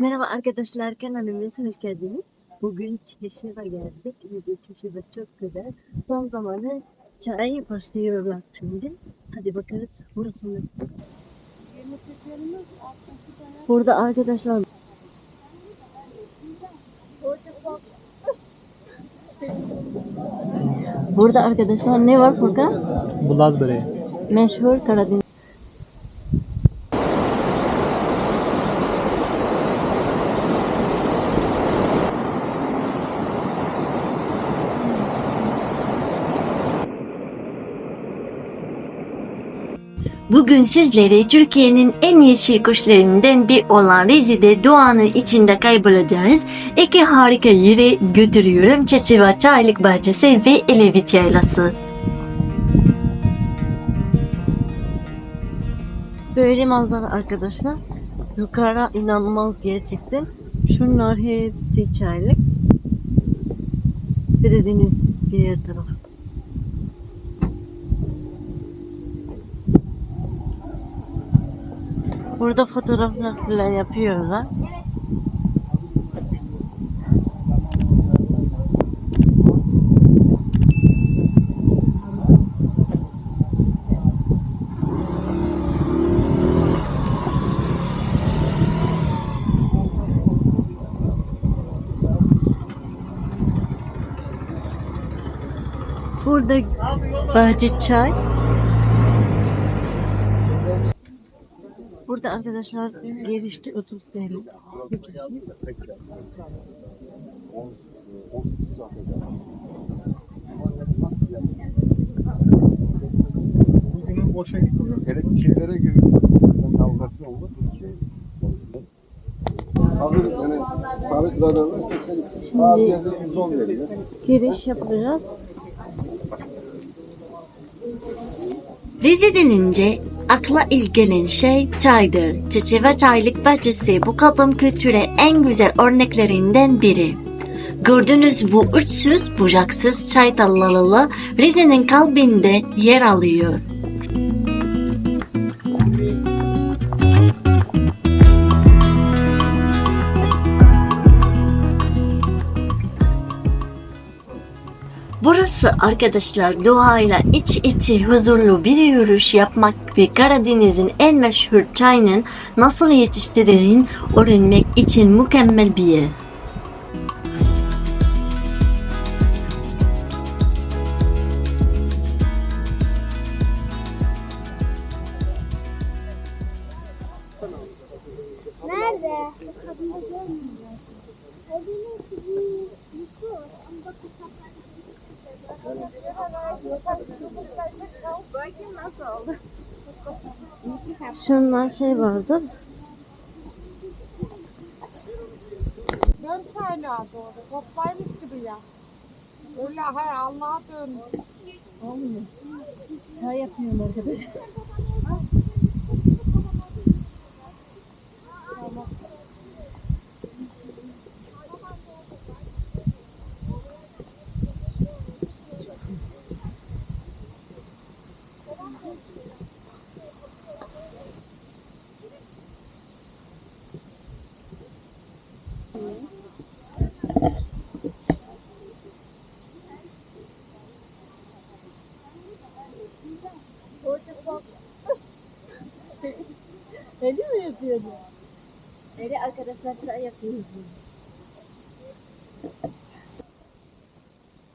Merhaba arkadaşlar kanalımıza hoş geldiniz. Bugün Çeşme'ye geldik. Evet, Çeşme çok güzel. Son zamanı çay başlıyorlar şimdi. Hadi bakarız burası nasıl. Burada arkadaşlar Burada arkadaşlar ne var Furkan? Bu Laz böreği. Meşhur Karadeniz. Bugün sizleri Türkiye'nin en yeşil kuşlarından bir olan Rize'de doğanın içinde kaybolacağız. İki harika yere götürüyorum. Çeçeva Çaylık Bahçesi ve Elevit Yaylası. Böyle manzara arkadaşlar. Yukarı inanılmaz gerçekten. Şunlar hepsi çaylık. Bir de deniz diğer taraf. Burada fotoğraflar falan yapıyorlar. Burada bahçe çay. Burada arkadaşlar gelişti 30 TL. Bir kişi. Bugünün boşa gitmiyor. Hele şeylere giriyor. Kavgası oldu. Hazır yani sabit radarlar. Bazı yerde 110 veriyor. Giriş yapacağız. Rize denince akla ilk gelen şey çaydır. Çeçeve Çaylık Bahçesi bu kapım kültüre en güzel örneklerinden biri. Gördüğünüz bu uçsuz bucaksız çay tarlaları Rize'nin kalbinde yer alıyor. Burası arkadaşlar doğayla iç içe huzurlu bir yürüyüş yapmak ve Karadeniz'in en meşhur çayının nasıl yetiştirildiğini öğrenmek için mükemmel bir yer. Şey vardır. Dön çaylağa doğru. Toplaymış gibi ya. Öyle hay Allah'a dön. Olmuyor. Çay yapıyorum arkadaşlar. Yapıyorsun? Öyle arkadaşlar çay yapıyoruz.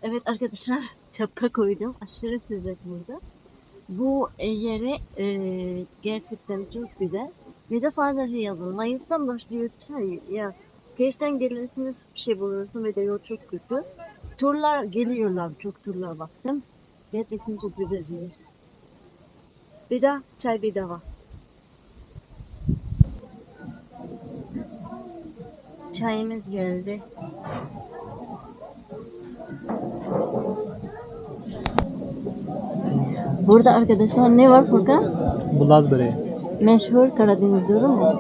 Evet arkadaşlar çapka koydum. Aşırı sıcak burada. Bu e, yere e, gerçekten çok güzel. Bir de sadece yazın. Mayıs'tan başlıyor çay. Ya geçten gelirsiniz bir şey bulursun ve de yol çok kötü. Turlar geliyorlar. Çok turlar baksın. Gerçekten çok güzel bir de çay bedava. Çayımız geldi. Burada arkadaşlar ne var Furkan? Bu Laz böreği. Meşhur Karadeniz diyorum mu?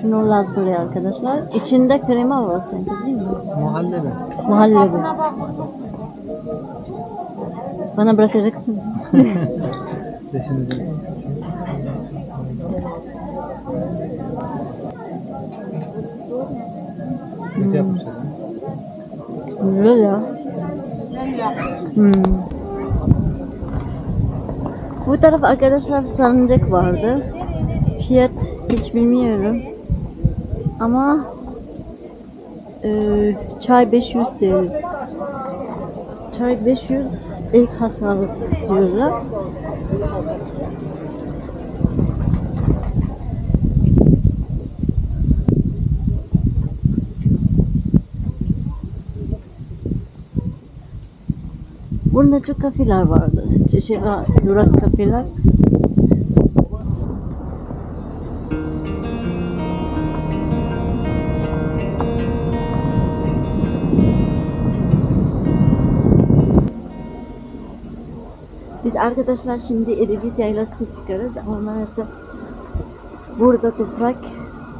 Şunu Laz böreği arkadaşlar. İçinde krema var sanki değil mi? Muhallebi. Muhallebi. Bana bırakacaksın. Düşüneceğim. Kötü yapmışlar. Güzel ya. Hmm. Bu taraf arkadaşlar salıncak vardı. Fiyat hiç bilmiyorum. Ama e, çay 500 TL. Çay 500 ilk hasarı diyorlar. Burada çok kafeler vardı. Çeşitli durak kafeler. Biz arkadaşlar şimdi Edebiyat Yaylası'na çıkarız ama burada toprak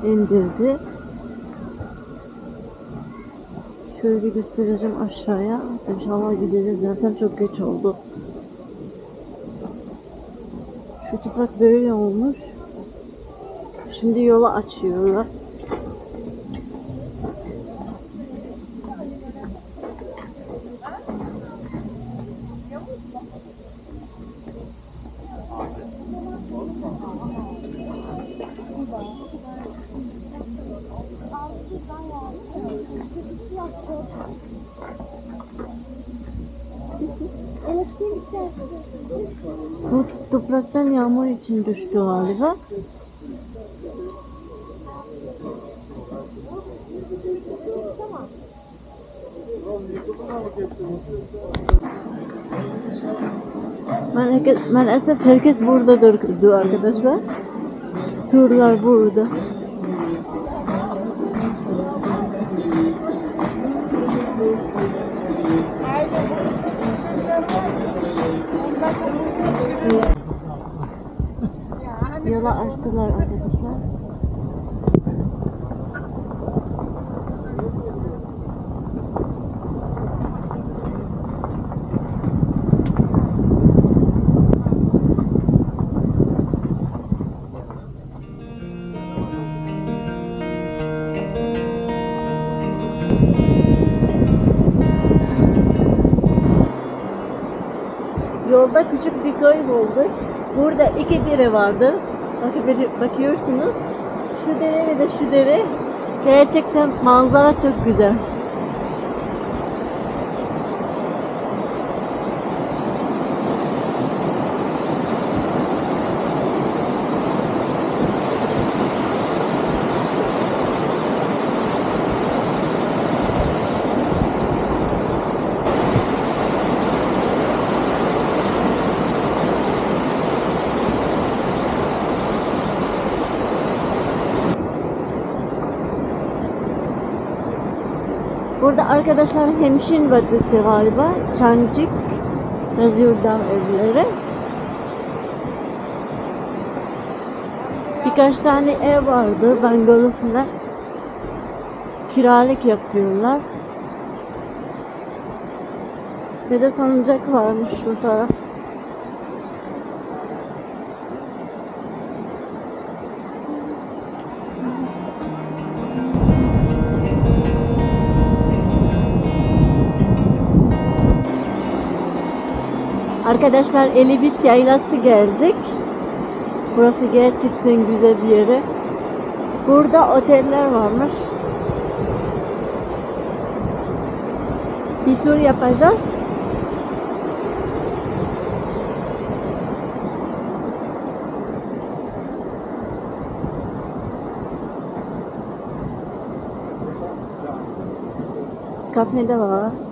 indirdi. Şöyle göstereceğim aşağıya. İnşallah gideceğiz. Zaten çok geç oldu. Şu toprak böyle olmuş. Şimdi yola açıyorlar. Bu topraktan yağmur için düştü galiba. Maalesef herkes burada durdu arkadaşlar. Turlar burada. Yola açtılar arkadaşlar. Yolda küçük bir köy bulduk. Burada iki dere vardı. Bakıyorsunuz. Şu dere ve de şu dere. Gerçekten manzara çok güzel. Burada arkadaşlar Hemşin Vadisi galiba. Çancık yazıyordan evlere. Birkaç tane ev vardı. Bungalow falan. Kiralık yapıyorlar. Ve de salıncak varmış şu taraf. Arkadaşlar Elibit Yaylası geldik. Burası gerçekten güzel bir yere. Burada oteller varmış. Bir tur yapacağız. Kafede var.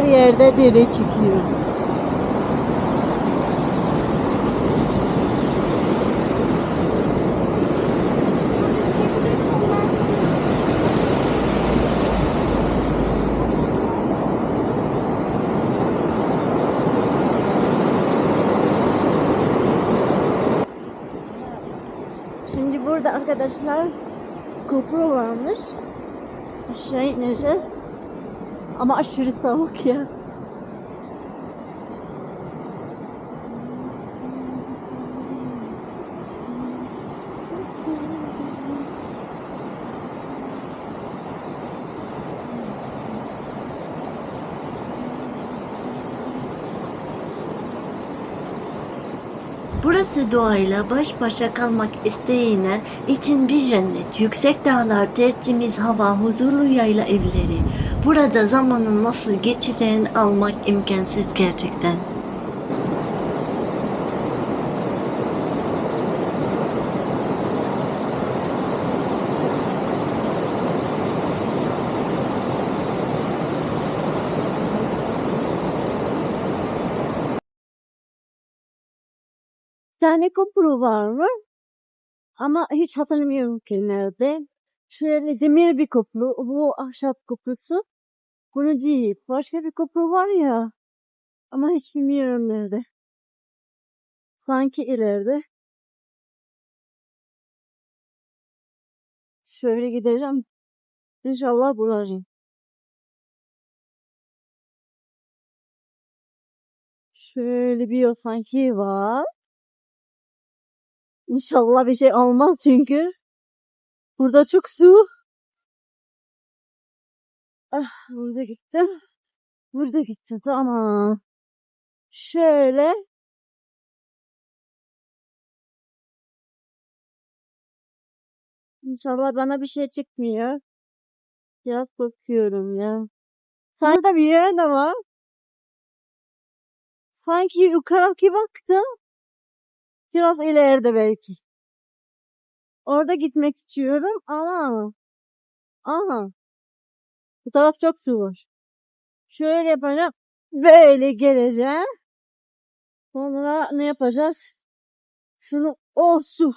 her yerde dere çıkıyor. Şimdi burada arkadaşlar GoPro varmış. Aşağı ineceğiz. Ama aşırı soğuk ya. Burası doğayla baş başa kalmak isteyenler için bir cennet. Yüksek dağlar, tertemiz hava, huzurlu yayla evleri. Burada zamanın nasıl geçeceğini almak imkansız gerçekten. Bir tane kopru var mı? Ama hiç hatırlamıyorum ki nerede. Şöyle demir bir kopru. Bu ahşap koprusu. Bunu değil. Başka bir kopru var ya. Ama hiç bilmiyorum nerede. Sanki ileride. Şöyle gideceğim. İnşallah bulacağım. Şöyle bir yol sanki var. İnşallah bir şey olmaz çünkü. Burada çok su. Ah, burada gittim. Burada gitti tamam. Şöyle. İnşallah bana bir şey çıkmıyor. Biraz korkuyorum ya. Da bir yer de var. Sanki yukarıki baktım. Biraz ileride belki. Orada gitmek istiyorum ama aha bu taraf çok su var. Şöyle yapacağım. Böyle geleceğim. Sonra ne yapacağız? Şunu oh su.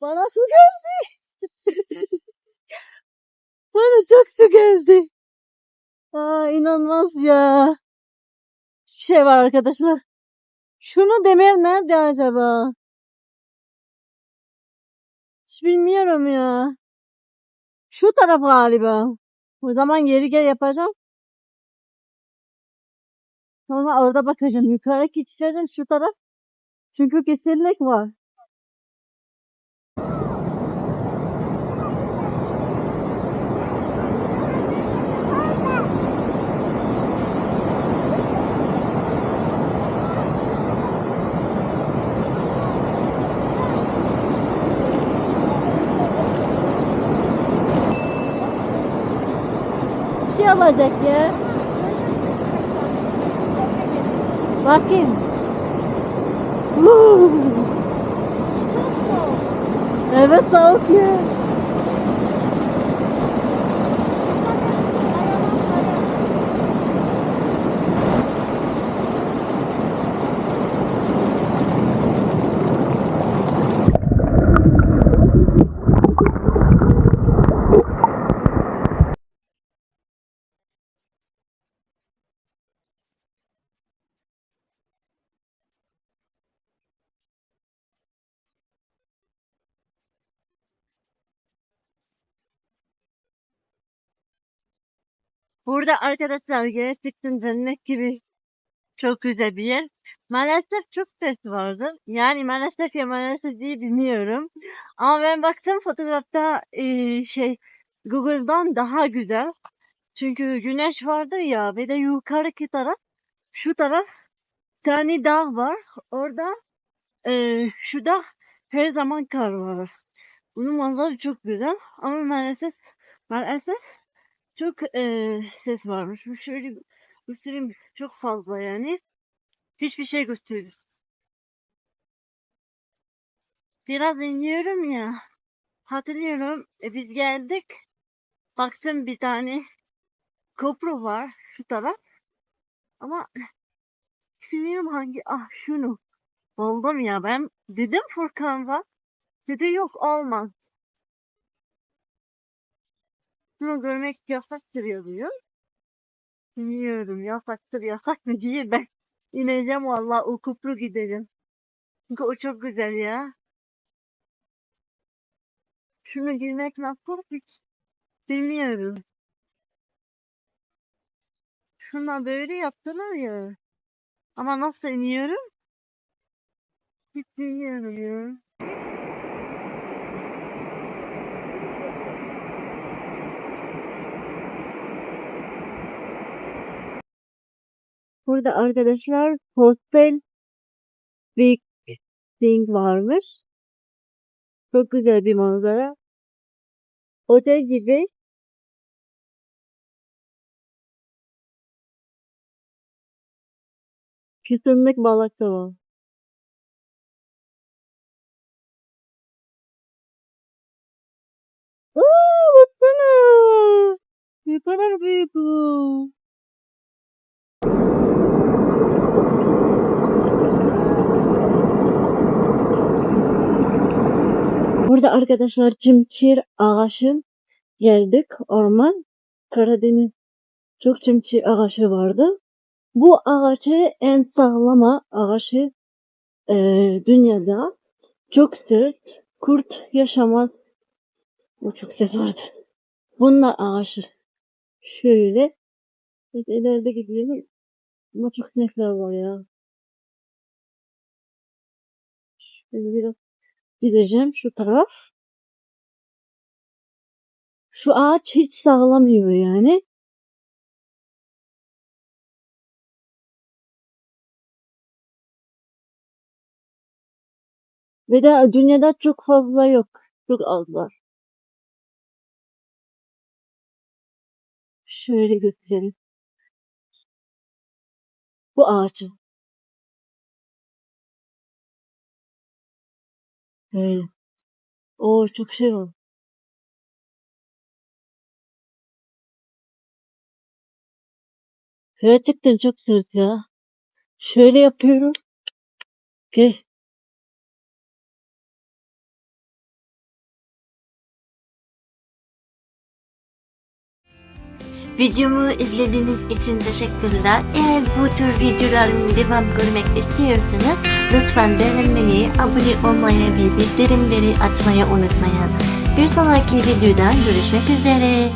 Bana su geldi. Bana çok su geldi. Aa inanılmaz ya. Bir şey var arkadaşlar. Şunu demir nerede acaba? Hiç bilmiyorum ya. Şu taraf galiba. O zaman geri gel yapacağım. Sonra orada bakacağım. Yukarı çıkacağım şu taraf. Çünkü kesinlik var. Olacak ya. Bakayım. Huu. evet soğuk ya. Burada arkadaşlar gerçekten cennet gibi çok güzel bir yer. Maalesef çok ses vardı. Yani maalesef ya maalesef diye bilmiyorum. Ama ben baktım fotoğrafta eee, şey Google'dan daha güzel. Çünkü güneş vardı ya ve de yukarıki taraf şu taraf tane dağ var. Orada eee şu da her zaman kar var. Bunun manzarası çok güzel ama maalesef maalesef çok eee, ses varmış. Şöyle göstereyim çok fazla yani. Hiçbir şey gösteriyor. Biraz iniyorum ya. Hatırlıyorum e, biz geldik. Baksın bir tane köprü var şu taraf. Ama bilmiyorum hangi ah şunu. Buldum ya ben dedim Furkan. Dedi yok olmaz. Bunu görmek yasaktır yazıyor. Bilmiyorum yasaktır yasak mı değil ben. İneceğim valla o köprü gidelim. Çünkü o çok güzel ya. Şunu girmek nasıl hiç bilmiyorum. Şuna böyle yaptılar ya. Ama nasıl iniyorum? Hiç bilmiyorum ya. Burada arkadaşlar hostel Big Thing varmış. Çok güzel bir manzara. Otel gibi. Kesinlik balık da var. Aa, baksana. Ne kadar büyük bu. Burada arkadaşlar çimçir ağaçın geldik orman. Karadeniz çok çimçir ağaçı vardı. Bu ağacı en sağlama ağaçı eee, dünyada. Çok sert. Kurt yaşamaz. Bu çok ses vardı. Bunlar ağaçı. Şöyle. Evet, ileride gidiyorum. Ama çok sinekler var ya. Şöyle biraz gideceğim şu taraf. Şu ağaç hiç sağlamıyor yani. Ve de dünyada çok fazla yok. Çok az var. Şöyle gösterelim. Bu ağacı. Böyle. Oo çok şey var. Gerçekten çok sert ya. Şöyle yapıyorum. Gel. Videomu izlediğiniz için teşekkürler. Eğer bu tür videoların devam görmek istiyorsanız lütfen beğenmeyi, abone olmayı ve bildirimleri açmayı unutmayın. Bir sonraki videoda görüşmek üzere.